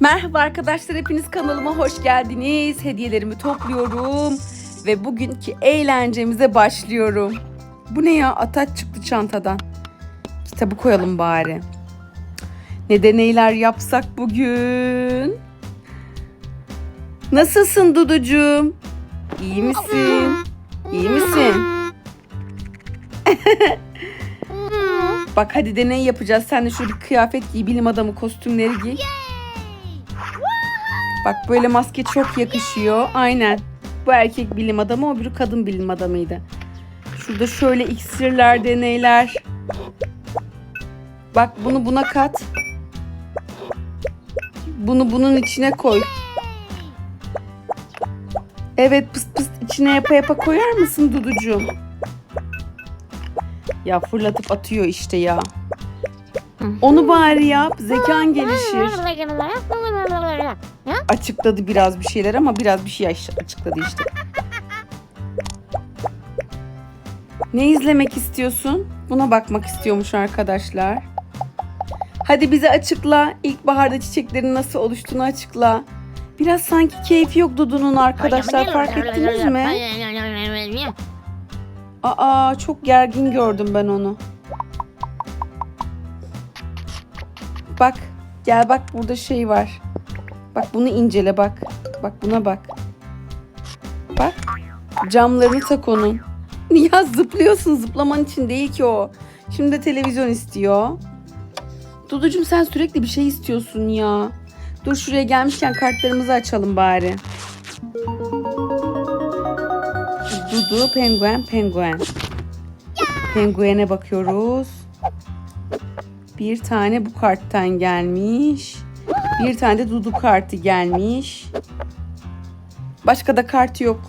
Merhaba arkadaşlar hepiniz kanalıma hoş geldiniz. Hediyelerimi topluyorum ve bugünkü eğlencemize başlıyorum. Bu ne ya? Ataç çıktı çantadan. Kitabı koyalım bari. Ne deneyler yapsak bugün? Nasılsın Duducuğum? İyi misin? İyi misin? Bak hadi deney yapacağız. Sen de şöyle kıyafet giy, bilim adamı kostümleri giy. Bak böyle maske çok yakışıyor. Aynen. Bu erkek bilim adamı, o biri kadın bilim adamıydı. Şurada şöyle iksirler, deneyler. Bak bunu buna kat. Bunu bunun içine koy. Evet pıst pıst içine yapa yapa koyar mısın Duducuğum? Ya fırlatıp atıyor işte ya. Onu bari yap. Zekan gelişir. Açıkladı biraz bir şeyler ama biraz bir şey açıkladı işte. Ne izlemek istiyorsun? Buna bakmak istiyormuş arkadaşlar. Hadi bize açıkla. İlkbaharda çiçeklerin nasıl oluştuğunu açıkla. Biraz sanki keyfi yok Dudu'nun arkadaşlar fark ettiniz mi? Aa çok gergin gördüm ben onu. Bak gel bak burada şey var. Bak bunu incele bak. Bak buna bak. Bak camlarını tak onun. Ya zıplıyorsun zıplaman için değil ki o. Şimdi de televizyon istiyor. Duducuğum sen sürekli bir şey istiyorsun ya. Dur şuraya gelmişken kartlarımızı açalım bari. Dudu, penguen, penguen. Penguene bakıyoruz. Bir tane bu karttan gelmiş. Bir tane de Dudu kartı gelmiş. Başka da kart yok.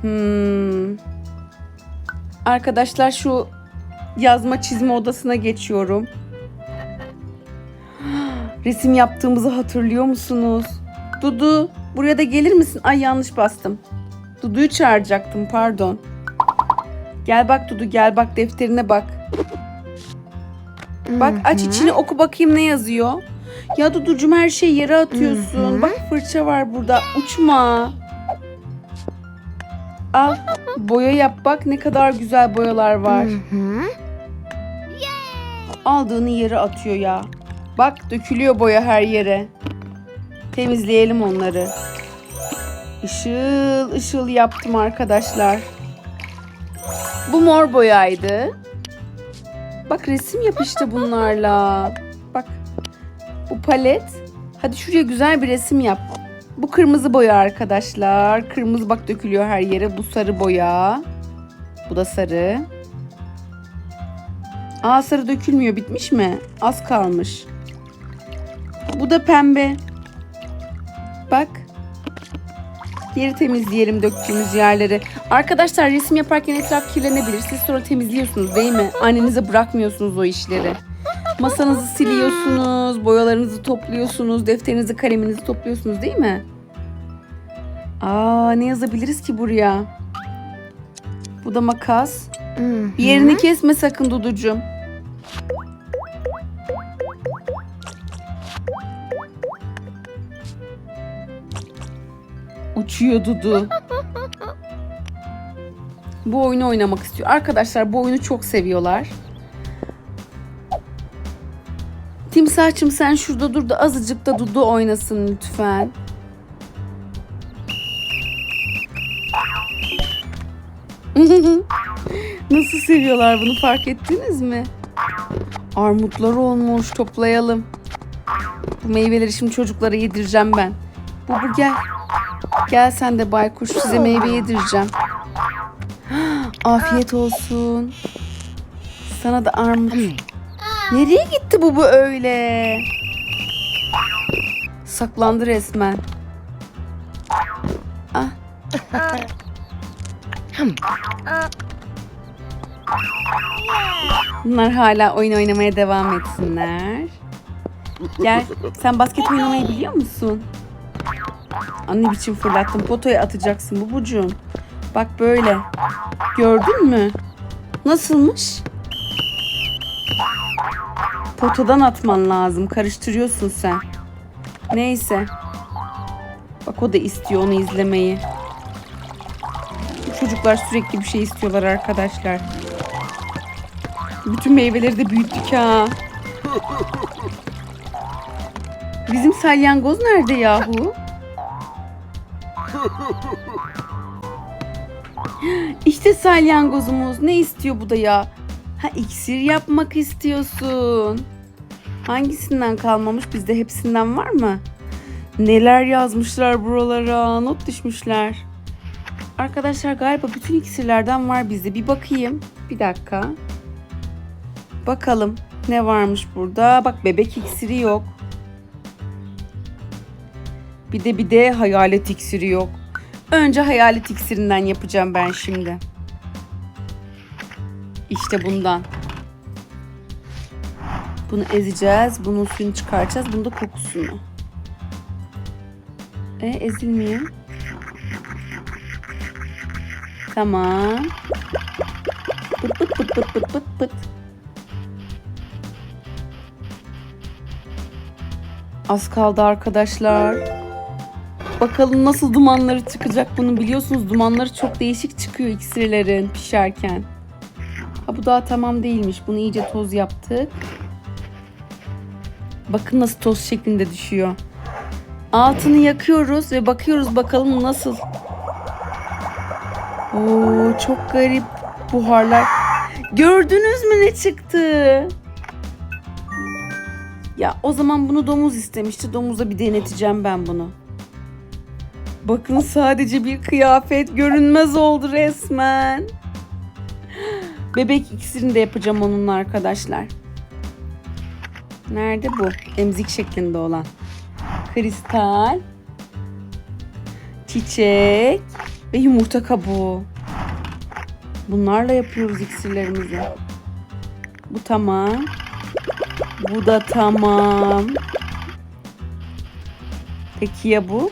Hmm. Arkadaşlar şu yazma çizme odasına geçiyorum. Resim yaptığımızı hatırlıyor musunuz? Dudu buraya da gelir misin? Ay yanlış bastım. Dudu'yu çağıracaktım pardon. Gel bak Dudu gel bak defterine bak. Bak aç içini oku bakayım ne yazıyor. Ya Dudu'cum her şeyi yere atıyorsun. Bak fırça var burada uçma. Al boya yap bak ne kadar güzel boyalar var. Aldığını yere atıyor ya. Bak dökülüyor boya her yere. Temizleyelim onları. Işıl ışıl yaptım arkadaşlar. Bu mor boyaydı. Bak resim yap işte bunlarla. Bak. Bu palet. Hadi şuraya güzel bir resim yap. Bu kırmızı boya arkadaşlar. Kırmızı bak dökülüyor her yere. Bu sarı boya. Bu da sarı. Aa sarı dökülmüyor. Bitmiş mi? Az kalmış. Bu da pembe. Bak. Geri temizleyelim döktüğümüz yerleri. Arkadaşlar resim yaparken etraf kirlenebilir. Siz sonra temizliyorsunuz değil mi? Annenize bırakmıyorsunuz o işleri. Masanızı siliyorsunuz, boyalarınızı topluyorsunuz, defterinizi, kaleminizi topluyorsunuz değil mi? Aa ne yazabiliriz ki buraya? Bu da makas. Bir yerini kesme sakın Duducuğum. Uçuyor Dudu. Bu oyunu oynamak istiyor. Arkadaşlar bu oyunu çok seviyorlar. Timsahçım sen şurada dur da azıcık da Dudu oynasın lütfen. Nasıl seviyorlar bunu fark ettiniz mi? Armutlar olmuş toplayalım. Bu meyveleri şimdi çocuklara yedireceğim ben. Bubu gel. Gel sen de baykuş size meyve yedireceğim. Afiyet olsun. Sana da armut. Nereye gitti bu bu öyle? Saklandı resmen. Ah. Bunlar hala oyun oynamaya devam etsinler. Gel. Sen basket oynamayı biliyor musun? Anne biçim fırlattım. Potoya atacaksın bubucuğum. Bak böyle. Gördün mü? Nasılmış? Potadan atman lazım. Karıştırıyorsun sen. Neyse. Bak o da istiyor onu izlemeyi. Bu çocuklar sürekli bir şey istiyorlar arkadaşlar. Bütün meyveleri de büyüttük ha. Bizim salyangoz nerede yahu? İşte salyangozumuz. Ne istiyor bu da ya? Ha iksir yapmak istiyorsun. Hangisinden kalmamış? Bizde hepsinden var mı? Neler yazmışlar buralara? Not düşmüşler. Arkadaşlar galiba bütün iksirlerden var bizde. Bir bakayım. Bir dakika. Bakalım ne varmış burada. Bak bebek iksiri yok. Bir de bir de hayalet iksiri yok. Önce hayalet iksirinden yapacağım ben şimdi. İşte bundan. Bunu ezeceğiz. Bunun suyunu çıkaracağız. Bunun da kokusunu. E ezilmiyor. Tamam. Pıt pıt pıt pıt pıt pıt pıt. Az kaldı arkadaşlar. Bakalım nasıl dumanları çıkacak bunu biliyorsunuz. Dumanları çok değişik çıkıyor iksirlerin pişerken. Ha bu daha tamam değilmiş. Bunu iyice toz yaptık. Bakın nasıl toz şeklinde düşüyor. Altını yakıyoruz ve bakıyoruz bakalım nasıl. Oo çok garip buharlar. Gördünüz mü ne çıktı? Ya o zaman bunu domuz istemişti. Domuza bir deneteceğim ben bunu. Bakın sadece bir kıyafet görünmez oldu resmen. Bebek iksirini de yapacağım onunla arkadaşlar. Nerede bu? Emzik şeklinde olan. Kristal. Çiçek. Ve yumurta kabuğu. Bunlarla yapıyoruz iksirlerimizi. Bu tamam. Bu da tamam. Peki ya bu?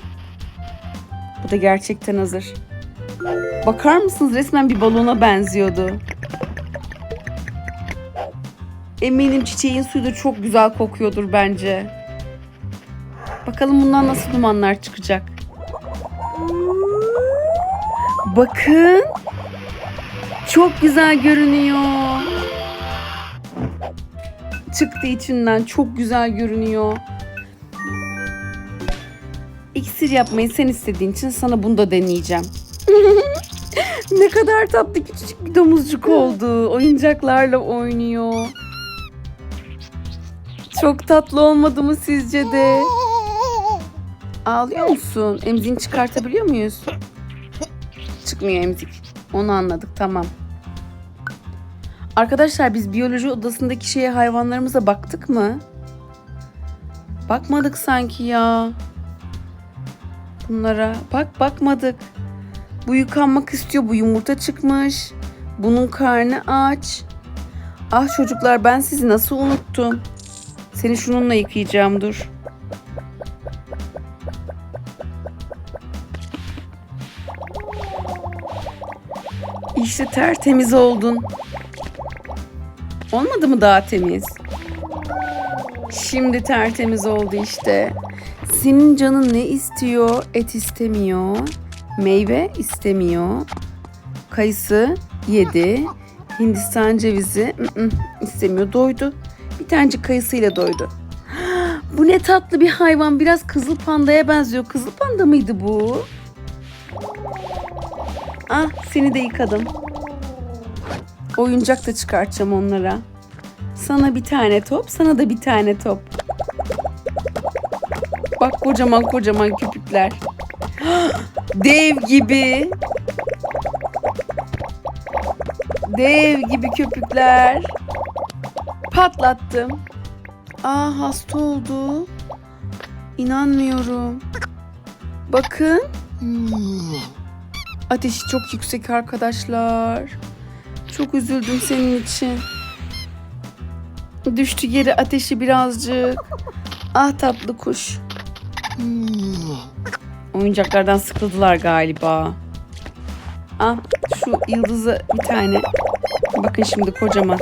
Bu da gerçekten hazır. Bakar mısınız resmen bir balona benziyordu. Eminim çiçeğin suyu da çok güzel kokuyordur bence. Bakalım bundan nasıl dumanlar çıkacak. Bakın. Çok güzel görünüyor. Çıktı içinden. Çok güzel görünüyor. İksir yapmayı sen istediğin için sana bunu da deneyeceğim. ne kadar tatlı küçücük bir domuzcuk oldu. Oyuncaklarla oynuyor. Çok tatlı olmadı mı sizce de? Ağlıyor musun? Emziğini çıkartabiliyor muyuz? Çıkmıyor emzik. Onu anladık tamam. Arkadaşlar biz biyoloji odasındaki şeye hayvanlarımıza baktık mı? Bakmadık sanki ya. Bunlara bak bakmadık. Bu yıkanmak istiyor. Bu yumurta çıkmış. Bunun karnı aç. Ah çocuklar ben sizi nasıl unuttum. Seni şununla yıkayacağım dur. İşte tertemiz oldun. Olmadı mı daha temiz? Şimdi tertemiz oldu işte. Senin canın ne istiyor? Et istemiyor. Meyve istemiyor. Kayısı yedi. Hindistan cevizi istemiyor. Doydu. Bir tanecik kayısıyla doydu. Bu ne tatlı bir hayvan. Biraz kızıl pandaya benziyor. Kızıl panda mıydı bu? Ah seni de yıkadım. Oyuncak da çıkartacağım onlara. Sana bir tane top, sana da bir tane top. Bak kocaman kocaman köpükler. Dev gibi. Dev gibi köpükler. Patlattım. Aa hasta oldu. İnanmıyorum. Bakın. Ateşi çok yüksek arkadaşlar. Çok üzüldüm senin için. Düştü yere ateşi birazcık. Ah tatlı kuş. Oyuncaklardan sıkıldılar galiba. Ah şu yıldızı bir tane. Bakın şimdi kocaman.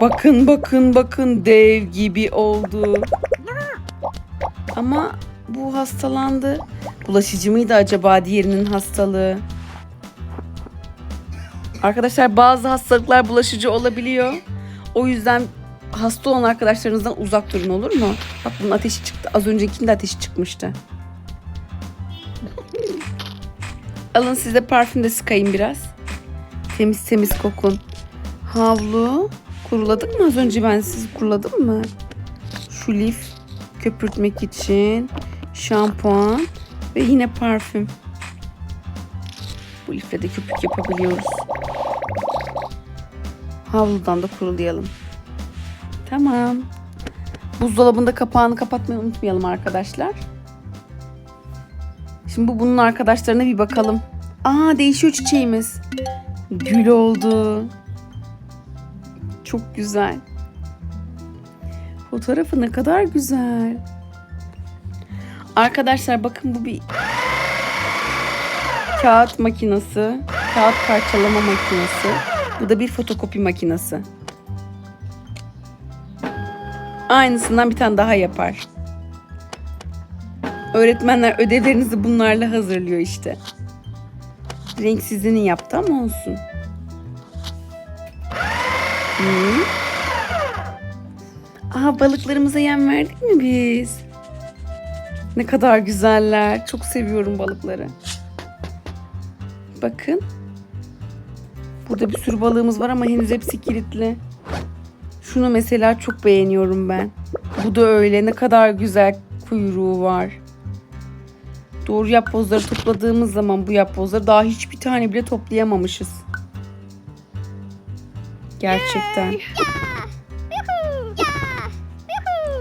Bakın bakın bakın dev gibi oldu. Ama bu hastalandı. Bulaşıcı mıydı acaba diğerinin hastalığı? Arkadaşlar bazı hastalıklar bulaşıcı olabiliyor. O yüzden hasta olan arkadaşlarınızdan uzak durun olur mu? Bak bunun ateşi çıktı. Az öncekinin de ateşi çıkmıştı. Alın size parfüm de sıkayım biraz. Temiz temiz kokun. Havlu. Kuruladık mı az önce ben sizi kuruladım mı? Şu lif köpürtmek için. Şampuan ve yine parfüm. Bu lifle de köpük yapabiliyoruz. Havludan da kurulayalım. Tamam. Buzdolabında kapağını kapatmayı unutmayalım arkadaşlar. Şimdi bu bunun arkadaşlarına bir bakalım. Aa değişiyor çiçeğimiz. Gül oldu. Çok güzel. Fotoğrafı ne kadar güzel. Arkadaşlar bakın bu bir kağıt makinesi. Kağıt parçalama makinesi. Bu da bir fotokopi makinesi. Aynısından bir tane daha yapar. Öğretmenler ödevlerinizi bunlarla hazırlıyor işte. Renksizini yaptı ama olsun. Hı. Aha balıklarımıza yem verdik mi biz? Ne kadar güzeller. Çok seviyorum balıkları. Bakın. Burada bir sürü balığımız var ama henüz hepsi kilitli. Şunu mesela çok beğeniyorum ben. Bu da öyle. Ne kadar güzel kuyruğu var. Doğru yapbozları topladığımız zaman bu yapbozları daha hiçbir tane bile toplayamamışız. Gerçekten.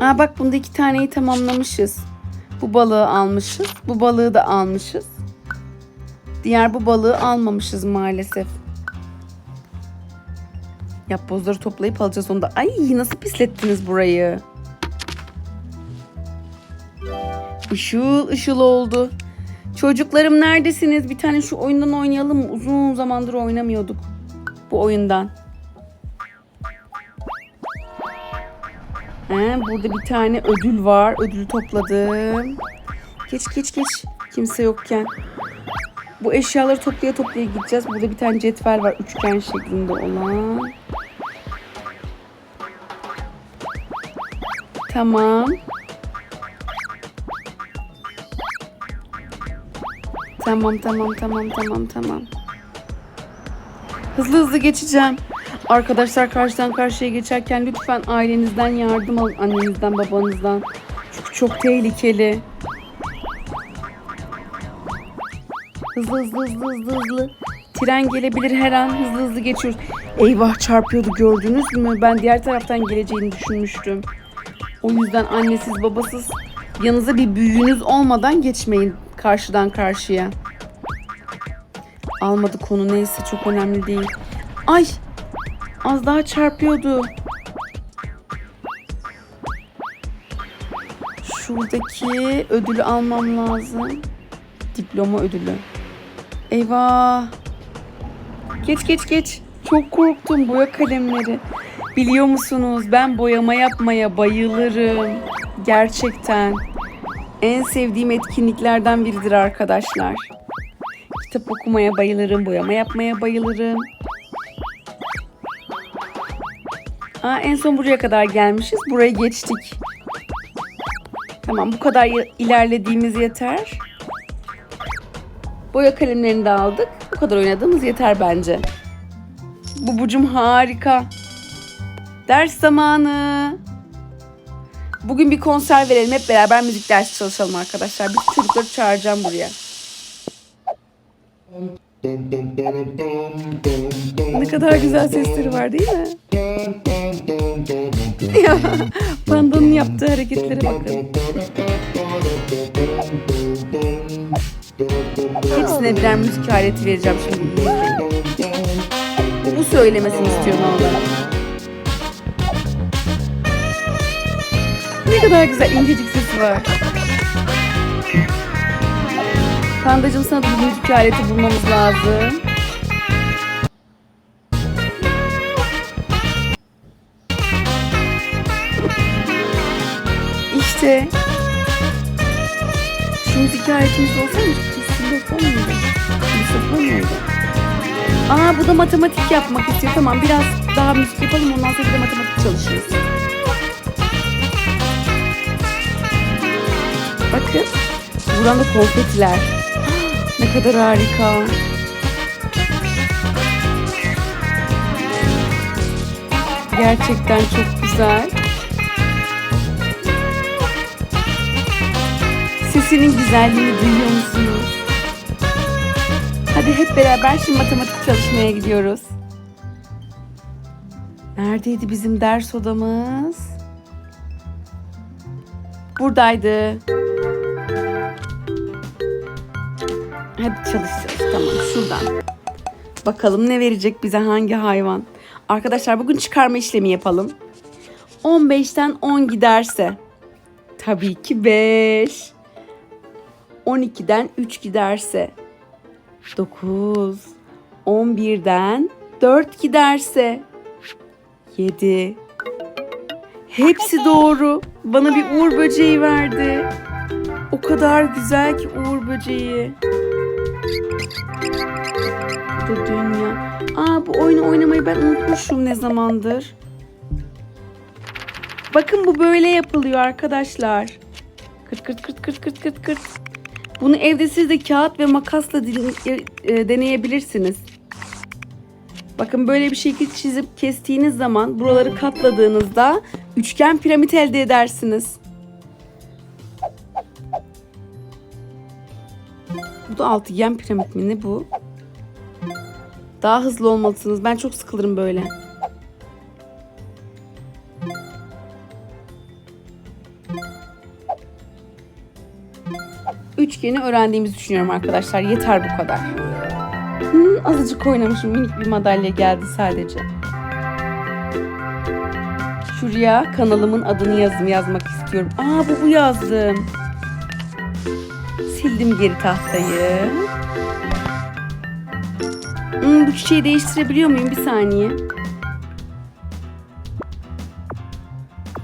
Aa bak bunda iki taneyi tamamlamışız. Bu balığı almışız. Bu balığı da almışız. Diğer bu balığı almamışız maalesef. Yapbozları toplayıp alacağız onu da. Ay nasıl pislettiniz burayı. Işıl ışıl oldu. Çocuklarım neredesiniz? Bir tane şu oyundan oynayalım mı? Uzun zamandır oynamıyorduk. Bu oyundan. He, burada bir tane ödül var. Ödülü topladım. Geç geç geç. Kimse yokken. Bu eşyaları toplaya toplaya gideceğiz. Burada bir tane cetvel var. Üçgen şeklinde olan. Tamam. Tamam tamam tamam tamam tamam. Hızlı hızlı geçeceğim. Arkadaşlar karşıdan karşıya geçerken lütfen ailenizden yardım alın. Annenizden babanızdan. Çünkü çok tehlikeli. Hızlı hızlı hızlı hızlı hızlı. Tren gelebilir her an. Hızlı hızlı geçiyoruz. Eyvah çarpıyordu gördünüz mü? Ben diğer taraftan geleceğini düşünmüştüm. O yüzden annesiz babasız yanınıza bir büyüğünüz olmadan geçmeyin karşıdan karşıya. Almadı konu neyse çok önemli değil. Ay az daha çarpıyordu. Şuradaki ödülü almam lazım. Diploma ödülü. Eyvah. Geç geç geç. Çok korktum boya kalemleri. Biliyor musunuz ben boyama yapmaya bayılırım. Gerçekten. En sevdiğim etkinliklerden biridir arkadaşlar. Kitap okumaya bayılırım, boyama yapmaya bayılırım. Aa, en son buraya kadar gelmişiz. Buraya geçtik. Tamam bu kadar ilerlediğimiz yeter. Boya kalemlerini de aldık. Bu kadar oynadığımız yeter bence. Bu bucum harika. Ders zamanı. Bugün bir konser verelim. Hep beraber müzik dersi çalışalım arkadaşlar. Bütün çocukları çağıracağım buraya. Ne kadar güzel sesleri var değil mi? Ya, Pandanın yaptığı hareketlere bakın. Hepsine birer müzik aleti vereceğim şimdi. Bu söylemesini istiyorum onlara. Ne kadar güzel incecik sesi var. Pandacığım sana bir müzik aleti bulmamız lazım. İşte şu müzik aletimiz olsaymış kesin olsa mıydı? Yusuf'la mıydı? Aa bu da matematik yapmak istiyor. Tamam biraz daha müzik yapalım ondan sonra bir de matematik çalışırız. Bakın. Da konfetiler. Ne kadar harika. Gerçekten çok güzel. Sesinin güzelliğini duyuyor musunuz? Hadi hep beraber şimdi matematik çalışmaya gidiyoruz. Neredeydi bizim ders odamız? Buradaydı. Hadi çalışacağız. Tamam şuradan. Bakalım ne verecek bize hangi hayvan. Arkadaşlar bugün çıkarma işlemi yapalım. 15'ten 10 giderse. Tabii ki 5. 12'den 3 giderse. 9. 11'den 4 giderse. 7. Hepsi doğru. Bana bir uğur böceği verdi. O kadar güzel ki uğur böceği. Bu dünya. Aa bu oyunu oynamayı ben unutmuşum ne zamandır. Bakın bu böyle yapılıyor arkadaşlar. Kırt kırt kırt kırt kırt kırt kırt. Bunu evde siz de kağıt ve makasla din- e, deneyebilirsiniz. Bakın böyle bir şekil çizip kestiğiniz zaman buraları katladığınızda üçgen piramit elde edersiniz. Bu da altıgen piramit mi ne bu? Daha hızlı olmalısınız. Ben çok sıkılırım böyle. Üçgeni öğrendiğimizi düşünüyorum arkadaşlar. Yeter bu kadar. Hmm, azıcık oynamışım. Minik bir madalya geldi sadece. Şuraya kanalımın adını yazım yazmak istiyorum. Aa bu bu yazdım. Sildim geri tahtayı. Hmm, bu çiçeği değiştirebiliyor muyum? Bir saniye.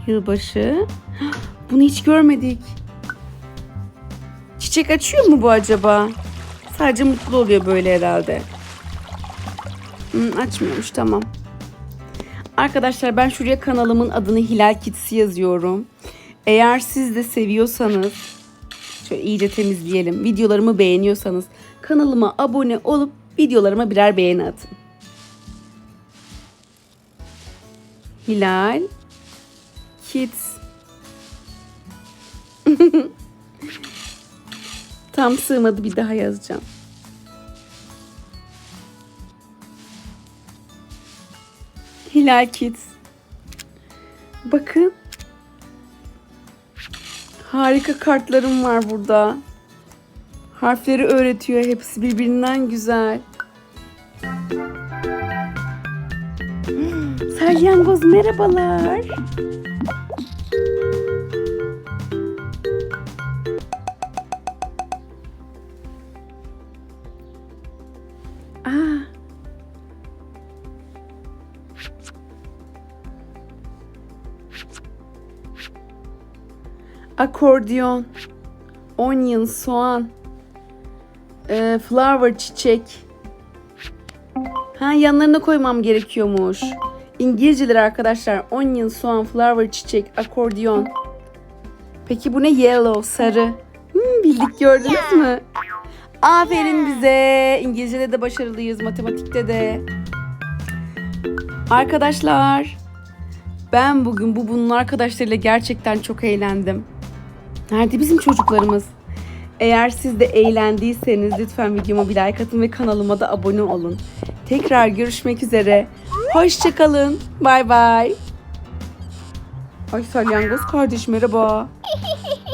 Yılbaşı. Bunu hiç görmedik. Çiçek açıyor mu bu acaba? Sadece mutlu oluyor böyle herhalde. Hmm, açmıyormuş tamam. Arkadaşlar ben şuraya kanalımın adını Hilal Kitsi yazıyorum. Eğer siz de seviyorsanız şöyle iyice temizleyelim. Videolarımı beğeniyorsanız kanalıma abone olup videolarıma birer beğeni atın. Hilal Kids Tam sığmadı bir daha yazacağım. Hilal Kids. Bakın. Harika kartlarım var burada. Harfleri öğretiyor. Hepsi birbirinden güzel. Salyangoz merhabalar. Akordiyon, onion, soğan, e, flower, çiçek. Ha yanlarına koymam gerekiyormuş. İngilizceler arkadaşlar. Onion, soğan, flower, çiçek, akordiyon. Peki bu ne? Yellow, sarı. Hmm, bildik gördünüz mü? Aferin bize. İngilizce'de de başarılıyız, matematikte de. Arkadaşlar, ben bugün bu bunun arkadaşlarıyla gerçekten çok eğlendim. Nerede bizim çocuklarımız? Eğer siz de eğlendiyseniz lütfen videoma bir like atın ve kanalıma da abone olun. Tekrar görüşmek üzere. Hoşçakalın. Bay bay. Ay salyangoz kardeş merhaba.